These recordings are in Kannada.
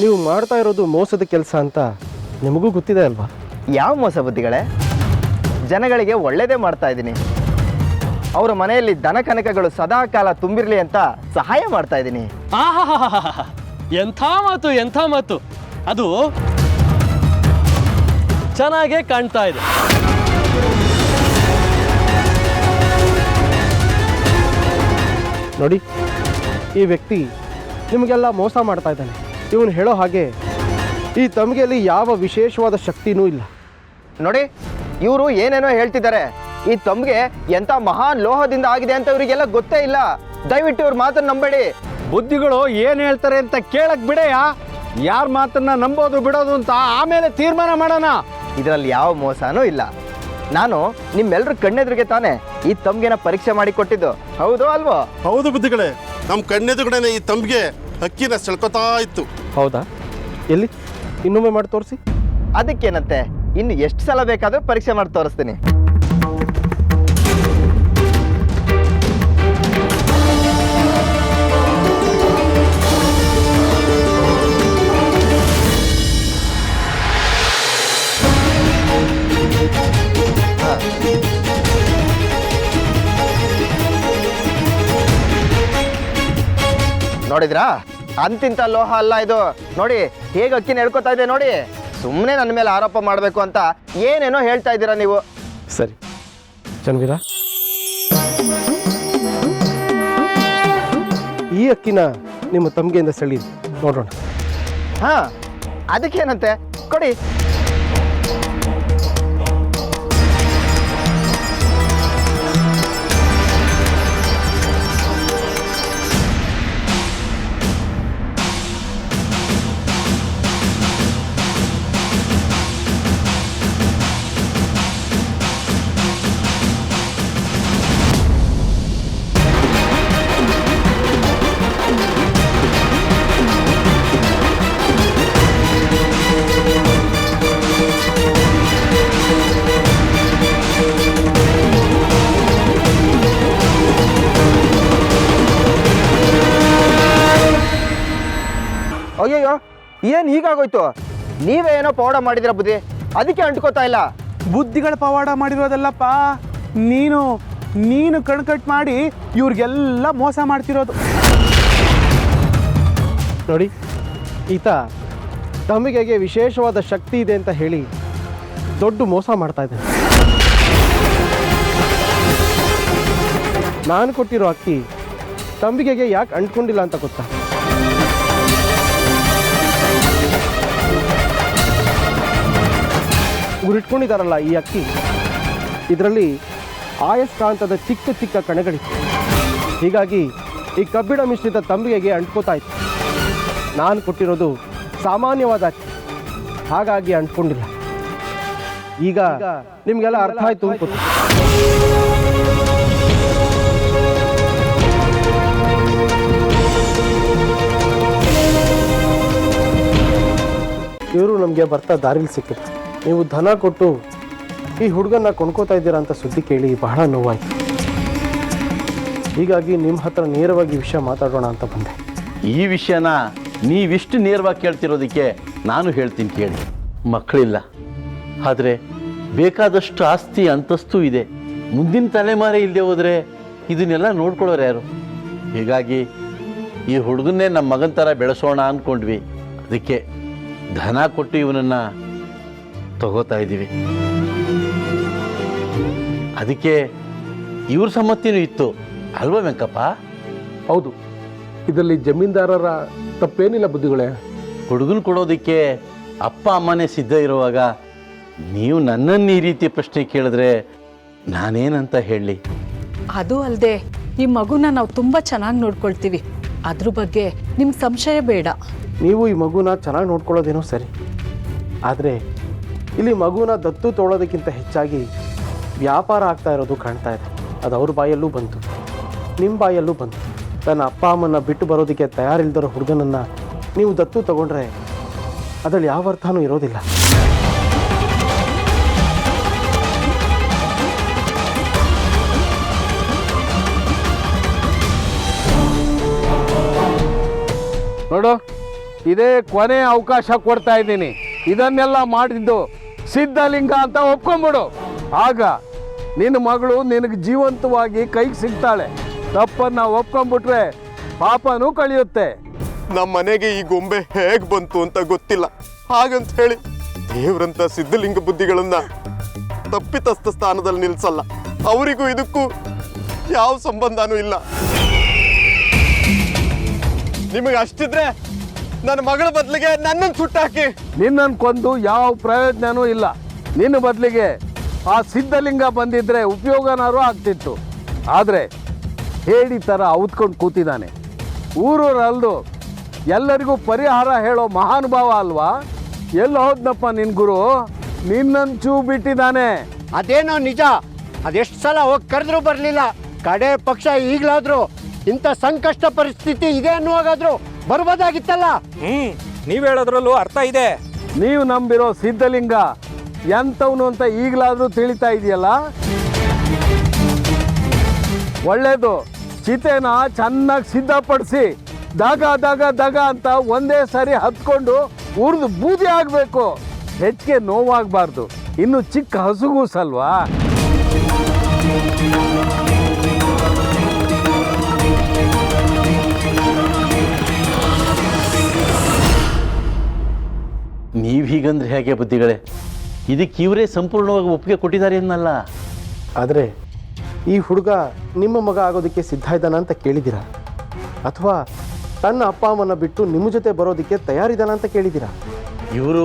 ನೀವು ಮಾಡ್ತಾ ಇರೋದು ಮೋಸದ ಕೆಲಸ ಅಂತ ನಿಮಗೂ ಗೊತ್ತಿದೆ ಅಲ್ವಾ? ಯಾವ ಮೋಸ ಬುದ್ಧಿಗಳೇ? ಜನಗಳಿಗೆ ಒಳ್ಳೆಯದೇ ಮಾಡ್ತಾ ಇದ್ದೀನಿ. ಅವರ ಮನೆಯಲ್ಲಿ ದನ ಕನಕಗಳು ಸದಾ ಕಾಲ ತುಂಬಿರಲಿ ಅಂತ ಸಹಾಯ ಮಾಡ್ತಾ ಇದ್ದೀನಿ. ಆಹಾಹಾಹಾಹಾ. ಎಂಥ ಮಾತು ಎಂಥ ಮಾತು. ಅದು ಚೆನ್ನಾಗೇ ಕಾಣ್ತಾ ಇದೆ. ನೋಡಿ ಈ ವ್ಯಕ್ತಿ ನಿಮಗೆಲ್ಲ ಮೋಸ ಮಾಡ್ತಾ ಇದ್ದಾನೆ. ಇವನು ಹೇಳೋ ಹಾಗೆ ಈ ತಮಗೆಯಲ್ಲಿ ಯಾವ ವಿಶೇಷವಾದ ಶಕ್ತಿನೂ ಇಲ್ಲ. ನೋಡಿ ಇವರು ಏನೇನೋ ಹೇಳ್ತಿದ್ದಾರೆ. ಈ ತಮ್ಗೆ ಎಂತ ಮಹಾನ್ ಲೋಹದಿಂದ ಆಗಿದೆ ಅಂತ ಇವರಿಗೆಲ್ಲ ಗೊತ್ತೇ ಇಲ್ಲ. ದಯವಿಟ್ಟು ಇವ್ರ ಮಾತನ್ನ ನಂಬೇಡಿ. ಬುದ್ಧಿಗಳು ಏನು ಹೇಳ್ತಾರೆ ಅಂತ ಕೇಳಕ್ ಬಿಡೆಯ ಯಾರ ಮಾತನ್ನ ನಂಬೋದು ಬಿಡೋದು ಅಂತ ಆಮೇಲೆ ತೀರ್ಮಾನ ಮಾಡೋಣ. ಇದರಲ್ಲಿ ಯಾವ ಮೋಸನೂ ಇಲ್ಲ. ನಾನು ನಿಮ್ಮೆಲ್ಲರ ಕಣ್ಣೆದುರಿಗೆ ತಾನೇ ಈ ತಮ್ಗೆನ ಪರೀಕ್ಷೆ ಮಾಡಿ ಕೊಟ್ಟಿದ್ದು. ಹೌದು ಅಲ್ವೋ? ಹೌದು ಬುದ್ಧಿಗಳೇ. ನಮ್ಮ ಕಣ್ಣೆದುರುಗಡೆನೆ ಈ ತಂಬಿಗೆ ಹಕ್ಕಿನ ಸೆಳ್ಕೊತಾ ಇತ್ತು. ಹೌದಾ? ಎಲ್ಲಿ? ಇನ್ನೊಮ್ಮೆ ಮಾಡಿ ತೋರಿಸಿ. ಅದಕ್ಕೇನಂತೆ? ಇನ್ನು ಎಷ್ಟು ಸಲ ಬೇಕಾದರೂ ಪರೀಕ್ಷೆ ಮಾಡಿ ತೋರಿಸ್ತೀನಿ. ನೋಡಿದ್ರಾ? ಅಂತಿಂತ ಲೋಹ ಅಲ್ಲ ಇದು. ನೋಡಿ ಹೇಗೆ ಅಕ್ಕಿನ ನಡ್ಕೋತಾ ಇದೆ ನೋಡಿ. ಸುಮ್ಮನೆ ನನ್ನ ಮೇಲೆ ಆರೋಪ ಮಾಡಬೇಕು ಅಂತ ಏನೇನೋ ಹೇಳ್ತಾ ಇದ್ದೀರಾ ನೀವು. ಸರಿ. ಚನ್ವೀರ ಈ ಅಕ್ಕಿನ ನಿಮ್ಮ ತಮ್ಗೆಯಿಂದ ಸೆಳಿ ನೋಡೋಣ. ಹಾ ಅದಕ್ಕೇನಂತೆ? ಕೊಡಿ. ಹೀಗಾಗೋಯ್ತು ನೀವೇ ಏನೋ ಪವಾಡ ಮಾಡಿದ್ರ ಬುದ್ಧಿ? ಅದಕ್ಕೆ ಅಂಟ್ಕೋತಾ ಇಲ್ಲ. ಬುದ್ಧಿಗಳ ಪವಾಡ ಮಾಡಿರೋದಲ್ಲಪ್ಪ. ನೀನು ನೀನು ಕಣ್ಕಟ್ ಮಾಡಿ ಇವ್ರಿಗೆಲ್ಲ ಮೋಸ ಮಾಡ್ತಿರೋದು. ನೋಡಿ ಈತ ತಮಿಗೆಗೆ ವಿಶೇಷವಾದ ಶಕ್ತಿ ಇದೆ ಅಂತ ಹೇಳಿ ದೊಡ್ಡ ಮೋಸ ಮಾಡ್ತಾ ಇದ್ದಾನೆ. ನಾನು ಕೊಟ್ಟಿರೋ ಅಕ್ಕಿ ತಂಬಿಗೆಗೆ ಯಾಕೆ ಅಂಟ್ಕೊಂಡಿಲ್ಲ ಅಂತ ಗೊತ್ತಾ? ಇವ್ರು ಈ ಅಕ್ಕಿ. ಇದರಲ್ಲಿ ಆಯಸ್ಕಾಂತದ ಚಿಕ್ಕ ಚಿಕ್ಕ ಕಣಗಳಿತ್ತು. ಹೀಗಾಗಿ ಈ ಕಬ್ಬಿಣ ಮಿಶ್ರಿತ ತಂಬಿಗೆಗೆ ಅಂಟ್ಕೋತಾ ಇತ್ತು. ನಾನು ಕೊಟ್ಟಿರೋದು ಸಾಮಾನ್ಯವಾದ ಅಕ್ಕಿ. ಹಾಗಾಗಿ ಅಂಟ್ಕೊಂಡಿಲ್ಲ. ಈಗ ನಿಮಗೆಲ್ಲ ಅರ್ಥ ಆಯಿತು. ಇವರು ನಮಗೆ ಬರ್ತಾ ದಾರಿಲಿ ಸಿಕ್ಕಿದ್ರು. ನೀವು ಧನ ಕೊಟ್ಟು ಈ ಹುಡುಗನ್ನ ಕೊಂಡ್ಕೋತಾ ಇದ್ದೀರಾ ಅಂತ ಸುದ್ದಿ ಕೇಳಿ ಬಹಳ ನೋವಾಯ್ತು. ಹೀಗಾಗಿ ನಿಮ್ಮ ಹತ್ರ ನೇರವಾಗಿ ವಿಷಯ ಮಾತಾಡೋಣ ಅಂತ ಬಂದೆ. ಈ ವಿಷಯನ ನೀವಿಷ್ಟು ನೇರವಾಗಿ ಕೇಳ್ತಿರೋದಕ್ಕೆ ನಾನು ಹೇಳ್ತೀನಿ ಕೇಳಿ. ಮಕ್ಕಳಿಲ್ಲ. ಆದರೆ ಬೇಕಾದಷ್ಟು ಆಸ್ತಿ ಅಂತಸ್ತು ಇದೆ. ಮುಂದಿನ ತಲೆಮಾರಿ ಇಲ್ಲದೆ ಹೋದರೆ ಇದನ್ನೆಲ್ಲ ನೋಡ್ಕೊಳ್ಳೋರು ಯಾರು? ಹೀಗಾಗಿ ಈ ಹುಡುಗನ್ನೇ ನಮ್ಮ ಮಗನ ಥರ ಬೆಳೆಸೋಣ ಅಂದ್ಕೊಂಡ್ವಿ ಅದಕ್ಕೆ ಧನ ಕೊಟ್ಟು ಇವನನ್ನು ತಗೋತಾ ಇದ್ದೀವಿ ಅದಕ್ಕೆ ಇವ್ರ ಸಮ್ಮತಿನೂ ಇತ್ತು. ಅಲ್ವಾ ವೆಂಕಪ್ಪ? ಹೌದು. ಇದರಲ್ಲಿ ಜಮೀನ್ದಾರರ ತಪ್ಪೇನಿಲ್ಲ ಬುದ್ಧಿಗಳೇ. ಹುಡುಗನ್ ಕೊಡೋದಕ್ಕೆ ಅಪ್ಪ ಅಮ್ಮನೇ ಸಿದ್ಧ ಇರುವಾಗ ನೀವು ನನ್ನನ್ನು ಈ ರೀತಿ ಪ್ರಶ್ನೆ ಕೇಳಿದ್ರೆ ನಾನೇನಂತ ಹೇಳಿ? ಅದು ಅಲ್ಲದೆ ಈ ಮಗುನ ನಾವು ತುಂಬ ಚೆನ್ನಾಗಿ ನೋಡ್ಕೊಳ್ತೀವಿ. ಅದ್ರ ಬಗ್ಗೆ ನಿಮ್ಗೆ ಸಂಶಯ ಬೇಡ. ನೀವು ಈ ಮಗುನ ಚೆನ್ನಾಗಿ ನೋಡ್ಕೊಳ್ಳೋದೇನೋ ಸರಿ. ಆದರೆ ಇಲ್ಲಿ ಮಗುನ ದತ್ತು ತೊಳೋದಕ್ಕಿಂತ ಹೆಚ್ಚಾಗಿ ವ್ಯಾಪಾರ ಆಗ್ತಾ ಇರೋದು ಕಾಣ್ತಾ ಇದೆ. ಅದು ಅವ್ರ ಬಾಯಲ್ಲೂ ಬಂತು. ನಿಮ್ಮ ಬಾಯಲ್ಲೂ ಬಂತು. ತನ್ನ ಅಪ್ಪ ಅಮ್ಮನ ಬಿಟ್ಟು ಬರೋದಕ್ಕೆ ತಯಾರಿಲ್ದಿರೋ ಹುಡುಗನನ್ನು ನೀವು ದತ್ತು ತಗೊಂಡ್ರೆ ಅದರಲ್ಲಿ ಯಾವ ಅರ್ಥನೂ ಇರೋದಿಲ್ಲ. ನೋಡು, ಇದೇ ಕೊನೆ ಅವಕಾಶ ಕೊಡ್ತಾ ಇದ್ದೀನಿ. ಇದನ್ನೆಲ್ಲ ಮಾಡಿದ್ದು ಸಿದ್ಧಲಿಂಗ ಅಂತ ಒಪ್ಕೊಂಬಿಡು. ಆಗ ನಿನ್ನ ಮಗಳು ನಿನಗೆ ಜೀವಂತವಾಗಿ ಕೈಗೆ ಸಿಗ್ತಾಳೆ. ತಪ್ಪನ್ನ ಒಪ್ಕೊಂಡ್ಬಿಟ್ರೆ ಪಾಪನೂ ಕಳಿಯುತ್ತೆ. ನಮ್ಮ ಮನೆಗೆ ಈ ಗೊಂಬೆ ಹೇಗೆ ಬಂತು ಅಂತ ಗೊತ್ತಿಲ್ಲ. ಹಾಗಂತ ಹೇಳಿ ದೇವ್ರಂತ ಸಿದ್ಧಲಿಂಗ ಬುದ್ಧಿಗಳನ್ನ ತಪ್ಪಿತಸ್ಥ ಸ್ಥಾನದಲ್ಲಿ ನಿಲ್ಸಲ್ಲ. ಅವರಿಗೂ ಇದಕ್ಕೂ ಯಾವ ಸಂಬಂಧನೂ ಇಲ್ಲ. ನಿಮಗೆ ಅಷ್ಟಿದ್ರೆ ನನ್ನ ಮಗಳ ಬದಲಿಗೆ ನನ್ನನ್ನು ಸುಟ್ಟಾಕಿ. ನಿನ್ನನ್ನು ಕೊಂದು ಯಾವ ಪ್ರಯೋಜನನೂ ಇಲ್ಲ. ನಿನ್ನ ಬದಲಿಗೆ ಆ ಸಿದ್ಧಲಿಂಗ ಬಂದಿದ್ರೆ ಉಪಯೋಗನಾರು ಆಗ್ತಿತ್ತು. ಆದರೆ ಹೇಳಿ ಥರ ಔತ್ಕೊಂಡು ಕೂತಿದ್ದಾನೆ. ಊರೂರಲ್ದು ಎಲ್ಲರಿಗೂ ಪರಿಹಾರ ಹೇಳೋ ಮಹಾನುಭಾವ ಅಲ್ವಾ? ಎಲ್ಲಿ ಹೋದ್ನಪ್ಪ ನಿನ್ನ ಗುರು? ನಿನ್ನಂಚೂ ಬಿಟ್ಟಿದ್ದಾನೆ ಅದೇನೋ ನಿಜ. ಅದೆಷ್ಟು ಸಲ ಹೋಗಿ ಕರೆದ್ರೂ ಬರಲಿಲ್ಲ. ಕಡೆ ಪಕ್ಷ ಈಗಲಾದರೂ ಇಂಥ ಸಂಕಷ್ಟ ಪರಿಸ್ಥಿತಿ ಇದೆ ಅನ್ನುವಾಗಾದ್ರೂ ಬರ್ಬೋದಾಗಿತ್ತಲ್ಲ ಹ್ಮ್ ನೀವ್ ಹೇಳೋದ್ರಲ್ಲೂ ಅರ್ಥ ಇದೆ. ನೀವು ನಂಬಿರೋ ಸಿದ್ಧಲಿಂಗ ಎಂಥವನು ಅಂತ ಈಗಲಾದರೂ ತಿಳಿತಾ ಇದೆಯಲ್ಲ? ಒಳ್ಳೇದು ಚಿತೆನ ಚೆನ್ನಾಗಿ ಸಿದ್ಧಪಡಿಸಿ ದಗ ದಗ ದಗ ಅಂತ ಒಂದೇ ಸಾರಿ ಹತ್ಕೊಂಡು ಉರಿದು ಬೂದಿ ಆಗಬೇಕು. ಹೆಚ್ಚಿಗೆ ನೋವಾಗಬಾರ್ದು. ಇನ್ನು ಚಿಕ್ಕ ಹಸುಗೂಸಲ್ವಾ? ನೀವು ಹೀಗಂದ್ರೆ ಹೇಗೆ ಬುದ್ಧಿಗಳೇ? ಇದಕ್ಕೆ ಇವರೇ ಸಂಪೂರ್ಣವಾಗಿ ಒಪ್ಪಿಗೆ ಕೊಟ್ಟಿದ್ದಾರೆ ಅನ್ನಲ್ಲ. ಆದರೆ ಈ ಹುಡುಗ ನಿಮ್ಮ ಮಗ ಆಗೋದಕ್ಕೆ ಸಿದ್ಧ ಇದ್ದಾನ ಅಂತ ಕೇಳಿದ್ದೀರಾ? ಅಥವಾ ತನ್ನ ಅಪ್ಪ ಅಮ್ಮನ ಬಿಟ್ಟು ನಿಮ್ಮ ಜೊತೆ ಬರೋದಕ್ಕೆ ತಯಾರಿದ್ದಾನ ಅಂತ ಕೇಳಿದ್ದೀರಾ? ಇವರು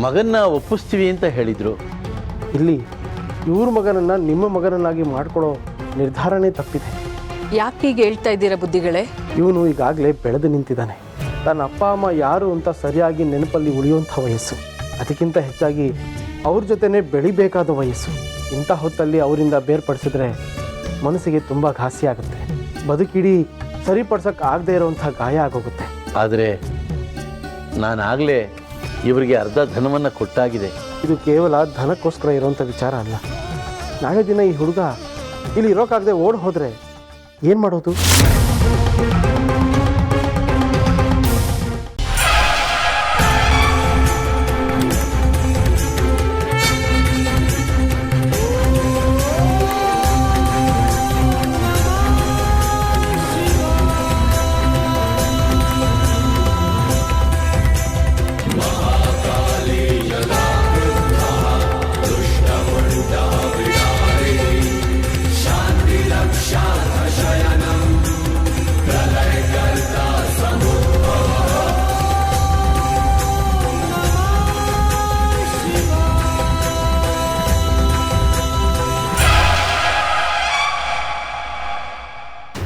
ಮಗನ್ನ ಒಪ್ಪಿಸ್ತೀವಿ ಅಂತ ಹೇಳಿದರು. ಇಲ್ಲಿ ಇವ್ರ ಮಗನನ್ನು ನಿಮ್ಮ ಮಗನನ್ನಾಗಿ ಮಾಡ್ಕೊಳ್ಳೋ ನಿರ್ಧಾರನೇ ತಪ್ಪಿದೆ. ಯಾಕೆ ಹೀಗೆ ಹೇಳ್ತಾ ಇದ್ದೀರಾ ಬುದ್ಧಿಗಳೇ? ಇವನು ಈಗಾಗಲೇ ಬೆಳೆದು ನಿಂತಿದ್ದಾನೆ. ತನ್ನ ಅಪ್ಪ ಅಮ್ಮ ಯಾರು ಅಂತ ಸರಿಯಾಗಿ ನೆನಪಲ್ಲಿ ಉಳಿಯುವಂಥ ವಯಸ್ಸು. ಅದಕ್ಕಿಂತ ಹೆಚ್ಚಾಗಿ ಅವ್ರ ಜೊತೆನೇ ಬೆಳಿಬೇಕಾದ ವಯಸ್ಸು. ಇಂಥ ಹೊತ್ತಲ್ಲಿ ಅವರಿಂದ ಬೇರ್ಪಡಿಸಿದ್ರೆ ಮನಸ್ಸಿಗೆ ತುಂಬ ಘಾಸಿ ಆಗುತ್ತೆ. ಬದುಕಿಡೀ ಸರಿಪಡಿಸೋಕೆ ಆಗದೆ ಇರೋವಂಥ ಗಾಯ ಆಗೋಗುತ್ತೆ. ಆದರೆ ನಾನಾಗಲೇ ಇವರಿಗೆ ಅರ್ಧ ಧನವನ್ನು ಕೊಟ್ಟಾಗಿದೆ. ಇದು ಕೇವಲ ಧನಕ್ಕೋಸ್ಕರ ಇರೋವಂಥ ವಿಚಾರ ಅಲ್ಲ. ನಾಳೆ ದಿನ ಈ ಹುಡುಗ ಇಲ್ಲಿ ಇರೋಕ್ಕಾಗದೆ ಓಡ್ ಹೋದರೆ ಏನು ಮಾಡೋದು?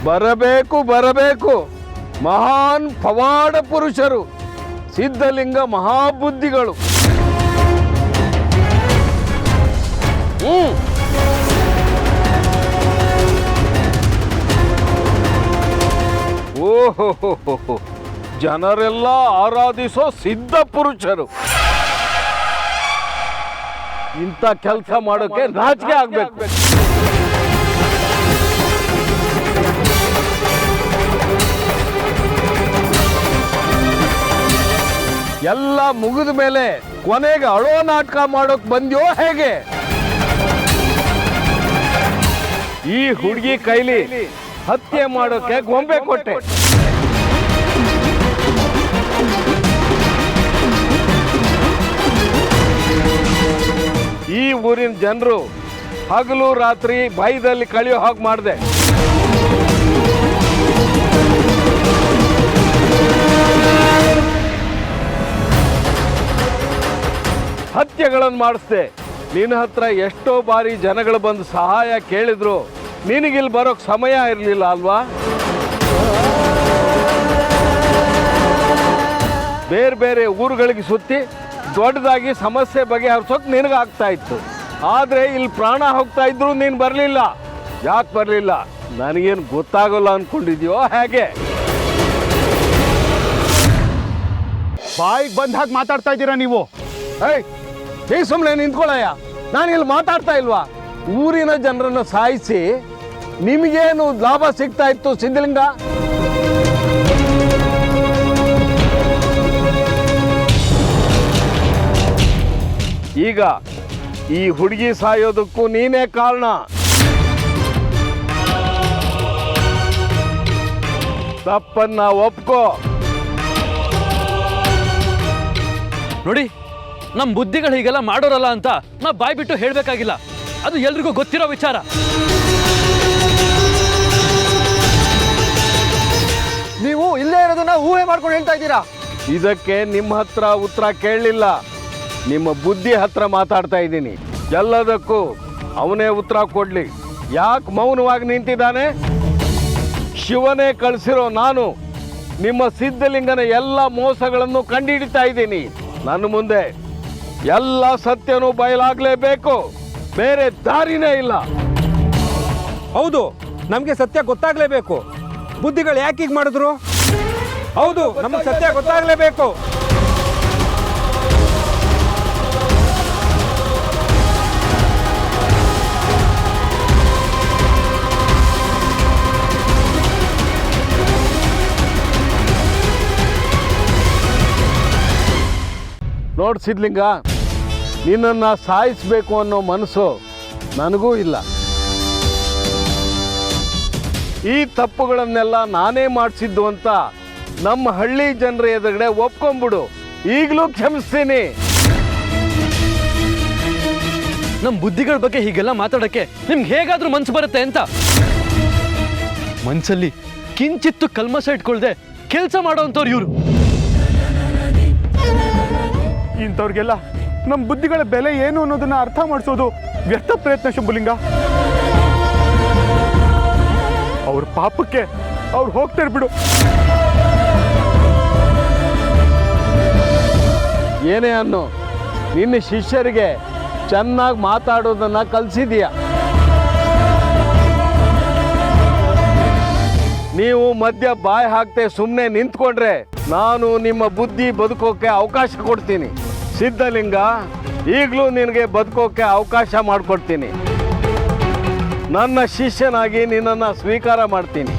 ಬರಬೇಕು ಬರಬೇಕು. ಮಹಾನ್ ಪವಾಡ ಪುರುಷರು, ಸಿದ್ಧಲಿಂಗ ಮಹಾಬುದ್ಧಿಗಳು. ಹ್ಮ್. ಓಹೋ ಜನರೆಲ್ಲ ಆರಾಧಿಸೋ ಸಿದ್ಧ ಪುರುಷರು. ಇಂಥ ಕೆಲಸ ಮಾಡೋಕೆ ನಾಚಿಕೆ ಆಗ್ಬೇಕು. ಎಲ್ಲ ಮುಗಿದ ಮೇಲೆ ಕೊನೆಗೆ ಅಳೋ ನಾಟಕ ಮಾಡೋಕ್ ಬಂದ್ಯೋ ಹೇಗೆ? ಈ ಹುಡುಗಿ ಕೈಲಿ ಹತ್ಯೆ ಮಾಡೋಕೆ ಗೊಂಬೆ ಕೊಟ್ಟೆ. ಈ ಊರಿನ ಜನರು ಹಗಲು ರಾತ್ರಿ ಬಾಯಿದಲ್ಲಿ ಕಳೆಯೋ ಹಾಗೆ ಮಾಡಿದೆ. ಹತ್ಯೆಗಳನ್ನು ಮಾಡಿಸ್ದೆ. ನಿನ್ನ ಹತ್ರ ಎಷ್ಟೋ ಬಾರಿ ಜನಗಳು ಬಂದು ಸಹಾಯ ಕೇಳಿದ್ರು. ನಿನಗಿಲ್ಲಿ ಬರೋಕ್ಕೆ ಸಮಯ ಇರಲಿಲ್ಲ ಅಲ್ವಾ? ಬೇರೆ ಬೇರೆ ಊರುಗಳಿಗೆ ಸುತ್ತಿ ದೊಡ್ಡದಾಗಿ ಸಮಸ್ಯೆ ಬಗೆಹರಿಸೋಕೆ ನಿನಗಾಗ್ತಾ ಇತ್ತು. ಆದರೆ ಇಲ್ಲಿ ಪ್ರಾಣ ಹೋಗ್ತಾ ಇದ್ರು ನೀನು ಬರಲಿಲ್ಲ. ಯಾಕೆ ಬರಲಿಲ್ಲ? ನನಗೇನು ಗೊತ್ತಾಗೋಲ್ಲ ಅಂದ್ಕೊಂಡಿದ್ಯೋ ಹೇಗೆ? ಬಾಯಿಗೆ ಬಂದ ಹಾಗೆ ಮಾತಾಡ್ತಾ ಇದ್ದೀರಾ ನೀವು? ಏಯ್ ಏ ಸುಮ್ಮನೆ ನಿಂತ್ಕೊಳ್ಳಯ್ಯ. ನಾನು ಇಲ್ಲಿ ಮಾತಾಡ್ತಾ ಇಲ್ವಾ? ಊರಿನ ಜನರನ್ನು ಸಾಯಿಸಿ ನಿಮಗೇನು ಲಾಭ ಸಿಗ್ತಾ ಇತ್ತು, ಸಿದ್ಧಲಿಂಗ? ಈಗ ಈ ಹುಡುಗಿ ಸಾಯೋದಕ್ಕೂ ನೀನೇ ಕಾರಣ. ತಪ್ಪನ್ನ ಒಪ್ಕೋ. ನೋಡಿ ನಮ್ಮ ಬುದ್ಧಿಗಳು ಹೀಗೆಲ್ಲ ಮಾಡೋರಲ್ಲ ಅಂತ ನಾವು ಬಾಯ್ ಬಿಟ್ಟು ಹೇಳಬೇಕಾಗಿಲ್ಲ. ಅದು ಎಲ್ರಿಗೂ ಗೊತ್ತಿರೋ ವಿಚಾರ. ನೀವು ಇಲ್ಲೇ ಇರೋದನ್ನ ಊಹೆ ಮಾಡ್ಕೊಂಡು ಹೇಳ್ತಾ ಇದ್ದೀರಾ? ಇದಕ್ಕೆ ನಿಮ್ಮ ಹತ್ರ ಉತ್ತರ ಕೇಳಲಿಲ್ಲ. ನಿಮ್ಮ ಬುದ್ಧಿ ಹತ್ರ ಮಾತಾಡ್ತಾ ಇದ್ದೀನಿ. ಎಲ್ಲದಕ್ಕೂ ಅವನೇ ಉತ್ತರ ಕೊಡ್ಲಿ. ಯಾಕೆ ಮೌನವಾಗಿ ನಿಂತಿದ್ದಾನೆ? ಶಿವನೇ ಕಳಿಸಿರೋ ನಾನು ನಿಮ್ಮ ಸಿದ್ಧಲಿಂಗನ ಎಲ್ಲ ಮೋಸಗಳನ್ನು ಕಂಡುಹಿಡಿತಾ ಇದ್ದೀನಿ. ನನ್ನ ಮುಂದೆ ಎಲ್ಲ ಸತ್ಯನೂ ಬಯಲಾಗಲೇಬೇಕು. ಬೇರೆ ದಾರಿನೇ ಇಲ್ಲ. ಹೌದು ನಮಗೆ ಸತ್ಯ ಗೊತ್ತಾಗ್ಲೇಬೇಕು. ಬುದ್ಧಿಗಳು ಯಾಕೆ ಹೀಗೆ ಮಾಡಿದ್ರು? ಹೌದು ನಮಗೆ ಸತ್ಯ ಗೊತ್ತಾಗ್ಲೇಬೇಕು. ನೋಡ್ ಸಿದ್ಲಿಂಗ. ನಿನ್ನನ್ನು ಸಾಯಿಸಬೇಕು ಅನ್ನೋ ಮನಸ್ಸು ನನಗೂ ಇಲ್ಲ. ಈ ತಪ್ಪುಗಳನ್ನೆಲ್ಲ ನಾನೇ ಮಾಡಿಸಿದ್ದು ಅಂತ ನಮ್ಮ ಹಳ್ಳಿ ಜನರ ಎದುರುಗಡೆ ಒಪ್ಕೊಂಬಿಡು. ಈಗಲೂ ಕ್ಷಮಿಸ್ತೀನಿ. ನಮ್ಮ ಬುದ್ಧಿಗಳ ಬಗ್ಗೆ ಹೀಗೆಲ್ಲ ಮಾತಾಡೋಕ್ಕೆ ನಿಮ್ಗೆ ಹೇಗಾದರೂ ಮನಸ್ಸು ಬರುತ್ತೆ ಅಂತ. ಮನಸ್ಸಲ್ಲಿ ಕಿಂಚಿತ್ತು ಕಲ್ಮಶ ಇಟ್ಕೊಳ್ದೆ ಕೆಲಸ ಮಾಡೋವಂಥವ್ರು ಇವರು. ಇಂಥವ್ರಿಗೆಲ್ಲ ನಮ್ಮ ಬುದ್ಧಿಗಳ ಬೆಲೆ ಏನು ಅನ್ನೋದನ್ನ ಅರ್ಥ ಮಾಡಿಸೋದು ವ್ಯರ್ಥ ಪ್ರಯತ್ನ ಶಂಭುಲಿಂಗ. ಅವ್ರ ಪಾಪಕ್ಕೆ ಅವ್ರು ಹೋಗ್ತಾರೆ ಬಿಡು ಏನೇ ಅನ್ನು, ನಿನ್ನ ಶಿಷ್ಯರಿಗೆ ಚೆನ್ನಾಗಿ ಮಾತಾಡೋದನ್ನ ಕಲಿಸಿದೀಯ. ನೀವು ಮಧ್ಯ ಬಾಯಿ ಹಾಕ್ತೆ ಸುಮ್ಮನೆ ನಿಂತ್ಕೊಂಡ್ರೆ ನಾನು ನಿಮ್ಮ ಬುದ್ಧಿ ಬದುಕೋಕೆ ಅವಕಾಶ ಕೊಡ್ತೀನಿ. ಸಿದ್ಧಲಿಂಗ, ಈಗಲೂ ನಿನಗೆ ಬದುಕೋಕ್ಕೆ ಅವಕಾಶ ಮಾಡಿಕೊಡ್ತೀನಿ. ನನ್ನ ಶಿಷ್ಯನಾಗಿ ನಿನ್ನನ್ನು ಸ್ವೀಕಾರ ಮಾಡ್ತೀನಿ.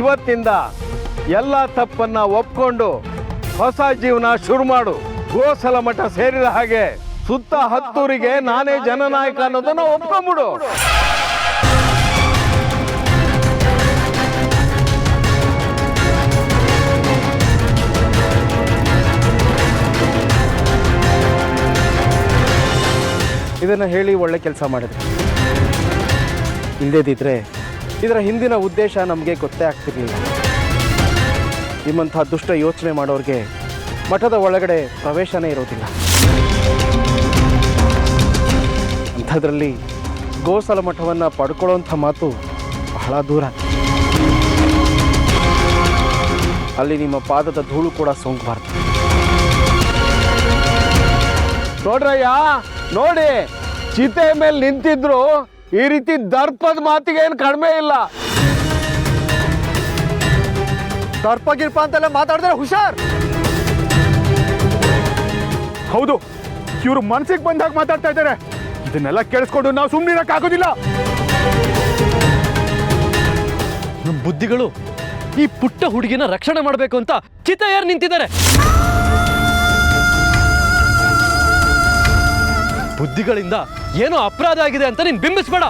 ಇವತ್ತಿಂದ ಎಲ್ಲ ತಪ್ಪನ್ನು ಒಪ್ಕೊಂಡು ಹೊಸ ಜೀವನ ಶುರು ಮಾಡು. ಗೋಸಲ ಮಠ ಸೇರಿದ ಹಾಗೆ ಸುತ್ತ ಹತ್ತೂರಿಗೆ ನಾನೇ ಜನನಾಯಕ ಅನ್ನೋದನ್ನು ಒಪ್ಕೊಂಬಿಡು. ಇದನ್ನು ಹೇಳಿ ಒಳ್ಳೆ ಕೆಲಸ ಮಾಡಿದ್ರು. ಇಲ್ಲದಿದ್ದರೆ ಇದರ ಹಿಂದಿನ ಉದ್ದೇಶ ನಮಗೆ ಗೊತ್ತೇ ಆಗ್ತಿರ್ಲಿಲ್ಲ. ನಿಮ್ಮಂಥ ದುಷ್ಟ ಯೋಚನೆ ಮಾಡೋರಿಗೆ ಮಠದ ಒಳಗಡೆ ಪ್ರವೇಶನೇ ಇರೋದಿಲ್ಲ. ಅಂಥದ್ರಲ್ಲಿ ಗೋಸಲ ಮಠವನ್ನು ಪಡ್ಕೊಳ್ಳೋಂಥ ಮಾತು ಬಹಳ ದೂರ. ಅಲ್ಲಿ ನಿಮ್ಮ ಪಾದದ ಧೂಳು ಕೂಡ ಸೋಂಕಬಾರ್ದು. ನೋಡ್ರಯ್ಯ, ನೋಡಿ. ಚಿತೆ ಮೇಲೆ ನಿಂತಿದ್ರು ಈ ರೀತಿ ದರ್ಪದ ಮಾತಿಗೆ ಏನು ಕಡಿಮೆ ಇಲ್ಲ. ದರ್ಪ ಗಿರ್ಪ ಅಂತೆಲ್ಲ ಮಾತಾಡಿದ್ರೆ ಹುಷಾರ್. ಹೌದು ಇವರು ಮನ್ಸಿಗೆ ಬಂದಾಗ ಮಾತಾಡ್ತಾ ಇದ್ದಾರೆ. ಇದನ್ನೆಲ್ಲ ಕೇಳಿಸ್ಕೊಂಡು ನಾವು ಸುಮ್ಮನೆ ಆಗೋದಿಲ್ಲ. ನಮ್ಮ ಬುದ್ಧಿಗಳು ಈ ಪುಟ್ಟ ಹುಡುಗಿನ ರಕ್ಷಣೆ ಮಾಡಬೇಕು ಅಂತ ಚಿತ್ತ ಯಾರು ನಿಂತಿದ್ದಾರೆ. ಬುದ್ಧಿಗಳಿಂದ ಏನೋ ಅಪರಾಧ ಆಗಿದೆ ಅಂತ ನೀನು ಬಿಂಬಿಸ್ಬೇಡ.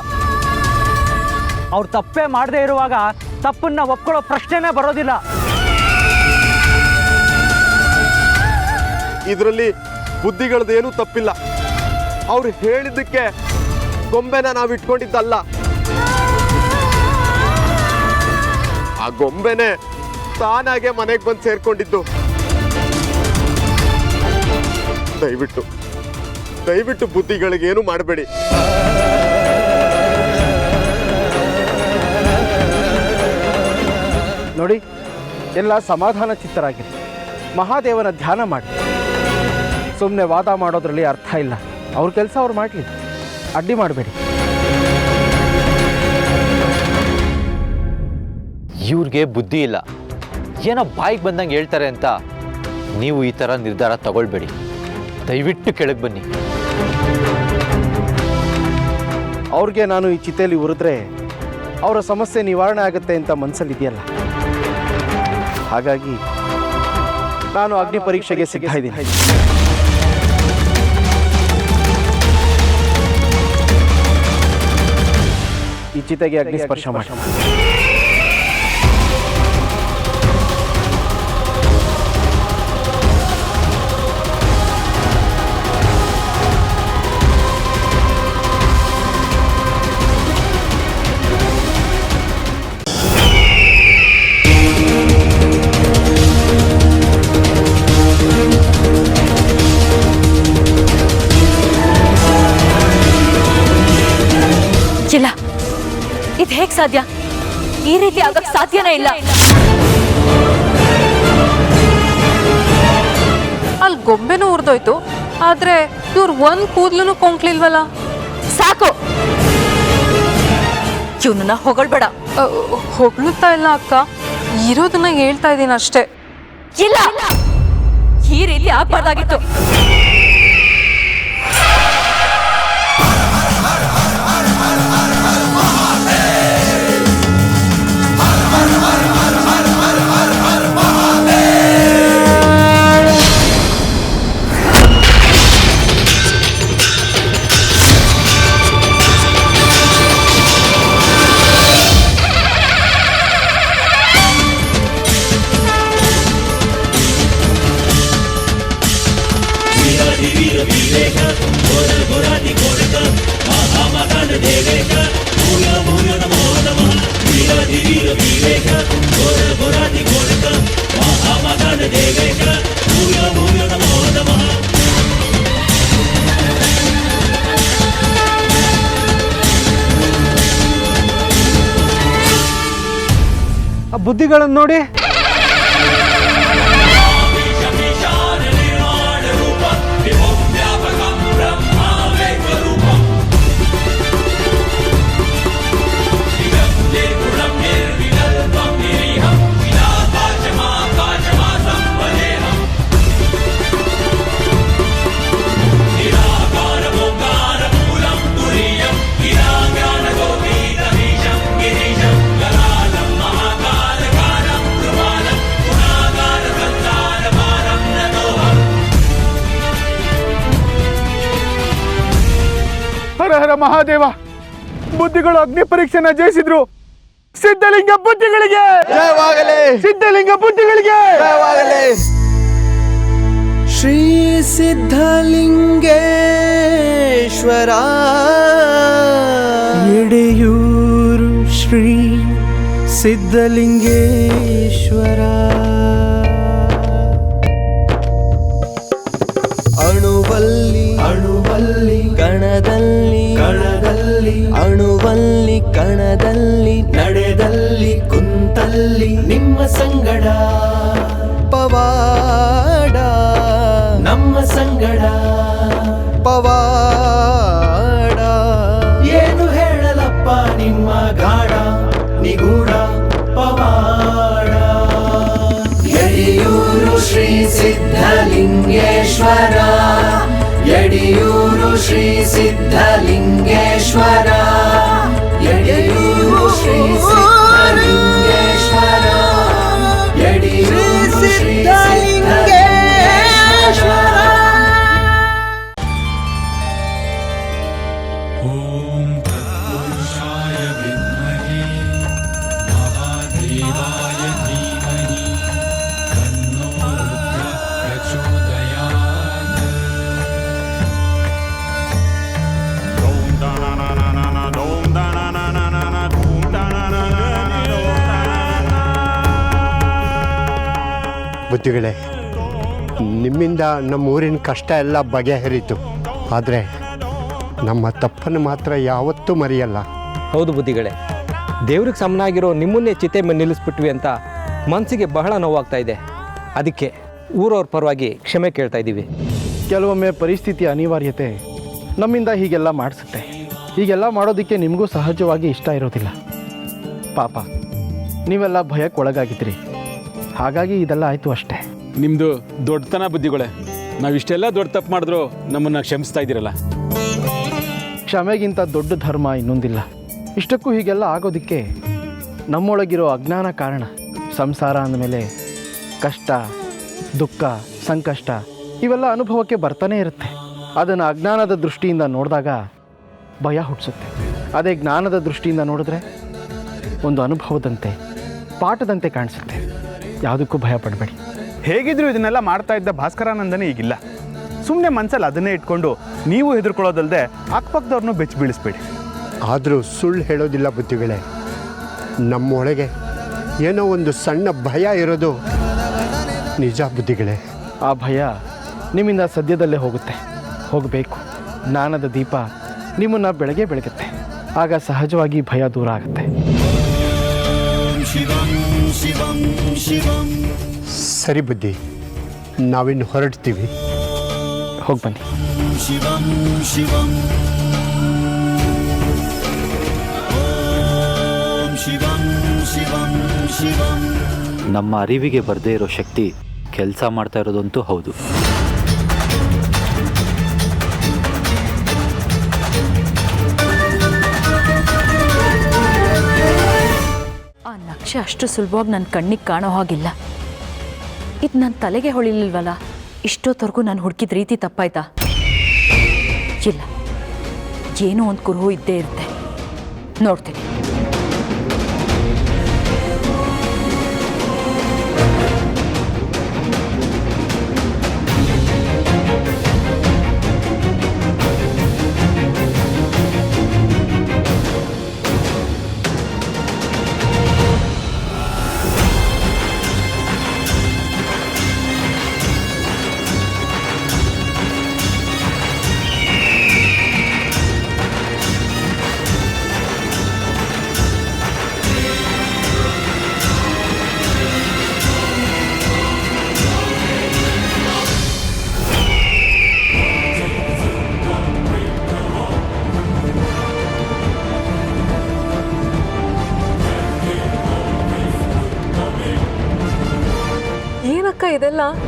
ಅವ್ರು ತಪ್ಪೇ ಮಾಡದೇ ಇರುವಾಗ ತಪ್ಪನ್ನ ಒಪ್ಕೊಳ್ಳೋ ಪ್ರಶ್ನೆನೇ ಬರೋದಿಲ್ಲ. ಇದರಲ್ಲಿ ಬುದ್ಧಿಗಳದ್ದೇನೂ ತಪ್ಪಿಲ್ಲ. ಅವ್ರು ಹೇಳಿದ್ದಕ್ಕೆ ಗೊಂಬೆನ ನಾವು ಇಟ್ಕೊಂಡಿದ್ದಲ್ಲ. ಆ ಗೊಂಬೆನೆ ತಾನಾಗೆ ಮನೆಗೆ ಬಂದು ಸೇರ್ಕೊಂಡಿದ್ದು. ದಯವಿಟ್ಟು. ದಯವಿಟ್ಟು ಬುದ್ಧಿಗಳಿಗೇನು ಮಾಡಬೇಡಿ. ನೋಡಿ ಎಲ್ಲ ಸಮಾಧಾನ ಚಿತ್ತರಾಗಿರಿ. ಮಹಾದೇವನ ಧ್ಯಾನ ಮಾಡಿ. ಸುಮ್ಮನೆ ವಾದ ಮಾಡೋದ್ರಲ್ಲಿ ಅರ್ಥ ಇಲ್ಲ. ಅವ್ರ ಕೆಲಸ ಅವ್ರು ಮಾಡಲಿ. ಅಡ್ಡಿ ಮಾಡಬೇಡಿ. ಇವ್ರಿಗೆ ಬುದ್ಧಿ ಇಲ್ಲ. ಏನೋ ಬಾಯಿಗೆ ಬಂದಂಗೆ ಹೇಳ್ತಾರೆ ಅಂತ ನೀವು ಈ ಥರ ನಿರ್ಧಾರ ತಗೊಳ್ಬೇಡಿ. ದಯವಿಟ್ಟು ಕೆಳಗೆ ಬನ್ನಿ. ಅವ್ರಿಗೆ ನಾನು ಈ ಚಿತೆಯಲ್ಲಿ ಉರಿದ್ರೆ ಅವರ ಸಮಸ್ಯೆ ನಿವಾರಣೆ ಆಗುತ್ತೆ ಅಂತ ಮನಸ್ಸಲ್ಲಿದೆಯಲ್ಲ ಹಾಗಾಗಿ ನಾನು ಅಗ್ನಿ ಪರೀಕ್ಷೆಗೆ ಸಿಗ್ತಾ ಇದ್ದೀನಿ. ಈ ಚಿತೆಗೆ ಅಗ್ನಿ ಸ್ಪರ್ಶ ಮಾಡಿ. ಹೇಗ್ ಸಾಧ್ಯ? ಈ ರೀತಿ ಆಗಕ್ ಸಾಧ್ಯನೇ ಇಲ್ಲ. ಅಲ್ಲಿ ಗೊಂಬೆನೂ ಉರಿದೋಯ್ತು. ಆದ್ರೆ ಇವ್ರು ಒಂದ್ ಕೂದ್ಲು ಕೊಂಕ್ಲಿಲ್ವಲ್ಲ? ಸಾಕು. ಇವನನ್ನ ಹೊಗಳ್ಬೇಡ. ಹೊಗಳುತ್ತಾ ಇಲ್ಲ ಅಕ್ಕ? ಇರೋದನ್ನ ಹೇಳ್ತಾ ಇದ್ದೀನಿ ಅಷ್ಟೇ. ಇಲ್ಲ. ಈ ರೀತಿ ಆಗ್ಬಾರ್ದಾಗಿತ್ತು. ಆ ಬುದ್ಧಿಗಳನ್ನು ನೋಡಿ. ಹರ ಹರ ಮಹಾದೇವ. ಬುದ್ಧಿಗಳು ಅಗ್ನಿ ಪರೀಕ್ಷೆನ ಜಯಿಸಿದ್ರು. ಸಿದ್ಧಲಿಂಗ ಬುದ್ಧಿಗಳಿಗೆ ಸಿದ್ಧಲಿಂಗ ಬುದ್ಧಿಗಳಿಗೆ ಶ್ರೀ ಸಿದ್ಧಲಿಂಗೇಶ್ವರ. ಎಡೆಯೂರು ಶ್ರೀ ಸಿದ್ಧಲಿಂಗೇಶ್ವರ. ಅಣುವಲ್ಲಿ. ಅಣುವಲ್ಲಿ. ಅಣುವಲ್ಲಿ ಕಣದಲ್ಲಿ ನಡೆದಲ್ಲಿ ಕುಂತಲ್ಲಿ ನಿಮ್ಮ ಸಂಗಡ. ಪವಾಡ. ನಮ್ಮ ಸಂಗಡ. ಪವಾಡ. ಏನು ಹೇಳಲಪ್ಪ ನಿಮ್ಮ ಗಾಡ ನಿಗೂಢ ಪವಾಡ. ಯಡಿಯೂರು ಶ್ರೀ ಸಿದ್ಧಲಿಂಗೇಶ್ವರ. ಯಡಿಯೂರು ಶ್ರೀ ಸಿದ್ಧಲಿಂಗೇಶ್ವರ. ಬುದ್ಧಿಗಳೇ ನಿಮ್ಮಿಂದ ನಮ್ಮ ಊರಿನ ಕಷ್ಟ ಎಲ್ಲ ಬಗೆಹರಿತು. ಆದರೆ ನಮ್ಮ ತಪ್ಪನ್ನು ಮಾತ್ರ ಯಾವತ್ತೂ ಮರೆಯಲ್ಲ. ಹೌದು ಬುದ್ಧಿಗಳೇ ದೇವ್ರಿಗೆ ಸಮನಾಗಿರೋ ನಿಮ್ಮನ್ನೇ ಚಿತೆ ಮೇಲೆ ನಿಲ್ಲಿಸ್ಬಿಟ್ವಿ ಅಂತ ಮನಸ್ಸಿಗೆ ಬಹಳ ನೋವಾಗ್ತಾ ಇದೆ. ಅದಕ್ಕೆ ಊರವ್ರ ಪರವಾಗಿ ಕ್ಷಮೆ ಕೇಳ್ತಾ ಇದ್ದೀವಿ. ಕೆಲವೊಮ್ಮೆ ಪರಿಸ್ಥಿತಿ ಅನಿವಾರ್ಯತೆ ನಮ್ಮಿಂದ ಹೀಗೆಲ್ಲ ಮಾಡಿಸುತ್ತೆ. ಹೀಗೆಲ್ಲ ಮಾಡೋದಕ್ಕೆ ನಿಮಗೂ ಸಹಜವಾಗಿ ಇಷ್ಟ ಇರೋದಿಲ್ಲ. ಪಾಪ ನೀವೆಲ್ಲ ಭಯಕ್ಕೆ ಒಳಗಾಗಿದ್ರಿ ಹಾಗಾಗಿ ಇದೆಲ್ಲ ಆಯಿತು ಅಷ್ಟೇ. ನಿಮ್ಮದು ದೊಡ್ಡತನ ಬುದ್ಧಿಗಳೇ. ನಾವು ಇಷ್ಟೆಲ್ಲ ದೊಡ್ಡ ತಪ್ಪು ಮಾಡಿದ್ರು ನಮ್ಮನ್ನು ಕ್ಷಮಿಸ್ತಾ ಇದ್ದೀರಲ್ಲ. ಕ್ಷಮೆಗಿಂತ ದೊಡ್ಡ ಧರ್ಮ ಇನ್ನೊಂದಿಲ್ಲ. ಇಷ್ಟಕ್ಕೂ ಹೀಗೆಲ್ಲ ಆಗೋದಿಕ್ಕೆ ನಮ್ಮೊಳಗಿರೋ ಅಜ್ಞಾನ ಕಾರಣ ಸಂಸಾರ ಅಂದಮೇಲೆ ಕಷ್ಟ ದುಃಖ ಸಂಕಷ್ಟ ಇವೆಲ್ಲ ಅನುಭವಕ್ಕೆ ಬರ್ತಾನೆ ಇರುತ್ತೆ. ಅದನ್ನು ಅಜ್ಞಾನದ ದೃಷ್ಟಿಯಿಂದ ನೋಡಿದಾಗ ಭಯ ಹುಟ್ಟಿಸುತ್ತೆ ಅದೇ ಜ್ಞಾನದ ದೃಷ್ಟಿಯಿಂದ ನೋಡಿದ್ರೆ ಒಂದು ಅನುಭವದಂತೆ ಪಾಠದಂತೆ ಕಾಣಿಸುತ್ತೆ. ಯಾವುದಕ್ಕೂ ಭಯ ಪಡಬೇಡಿ. ಹೇಗಿದ್ರು ಇದನ್ನೆಲ್ಲ ಮಾಡ್ತಾ ಇದ್ದ ಭಾಸ್ಕರಾನಂದನೇ ಈಗಿಲ್ಲ. ಸುಮ್ಮನೆ ಮನಸ್ಸಲ್ಲಿ ಅದನ್ನೇ ಇಟ್ಕೊಂಡು ನೀವು ಹೆದರ್ಕೊಳ್ಳೋದಲ್ಲದೆ ಅಕ್ಕಪಕ್ಕದವ್ರನ್ನೂ ಬೆಚ್ಚ ಬೀಳಿಸ್ಬೇಡಿ. ಆದರೂ ಸುಳ್ಳು ಹೇಳೋದಿಲ್ಲ ಬುದ್ಧಿಗಳೇ. ನಮ್ಮೊಳಗೆ ಏನೋ ಒಂದು ಸಣ್ಣ ಭಯ ಇರೋದು ನಿಜ ಬುದ್ಧಿಗಳೇ. ಆ ಭಯ ನಿಮ್ಮಿಂದ ಸದ್ಯದಲ್ಲೇ ಹೋಗುತ್ತೆ. ಹೋಗಬೇಕು. ಜ್ಞಾನದ ದೀಪ ನಿಮ್ಮನ್ನು ಬೆಳಗ್ಗೆ ಬೆಳಗುತ್ತೆ. ಆಗ ಸಹಜವಾಗಿ ಭಯ ದೂರ ಆಗುತ್ತೆ. ಸರಿ ಬುದ್ಧಿ ನಾವಿನ್ನು ಹೊರಡ್ತೀವಿ. ಹೋಗಿ ಬನ್ನಿ. ನಮ್ಮ ಅರಿವಿಗೆ ಬರದೇ ಇರೋ ಶಕ್ತಿ ಕೆಲಸ ಮಾಡ್ತಾ ಇರೋದಂತೂ ಹೌದು. ನಕ್ಷೆ ಅಷ್ಟು ಸುಲಭವಾಗಿ ನನ್ನ ಕಣ್ಣಿಗೆ ಕಾಣೋ ಹಾಗಿಲ್ಲ. ಇದು ನನ್ನ ತಲೆಗೆ ಹೊಳಿಲಿಲ್ವಲ್ಲ ಇಷ್ಟೊತ್ತವರೆಗೂ ನಾನು ಹುಡುಕಿದ ರೀತಿ ತಪ್ಪಾಯ್ತಾ? ಇಲ್ಲ. ಏನೋ ಒಂದು ಕುರುಹು ಇದ್ದೇ ಇರುತ್ತೆ. ನೋಡ್ತೀನಿ. ಏನಕ್ಕ ಇದೆಲ್ಲ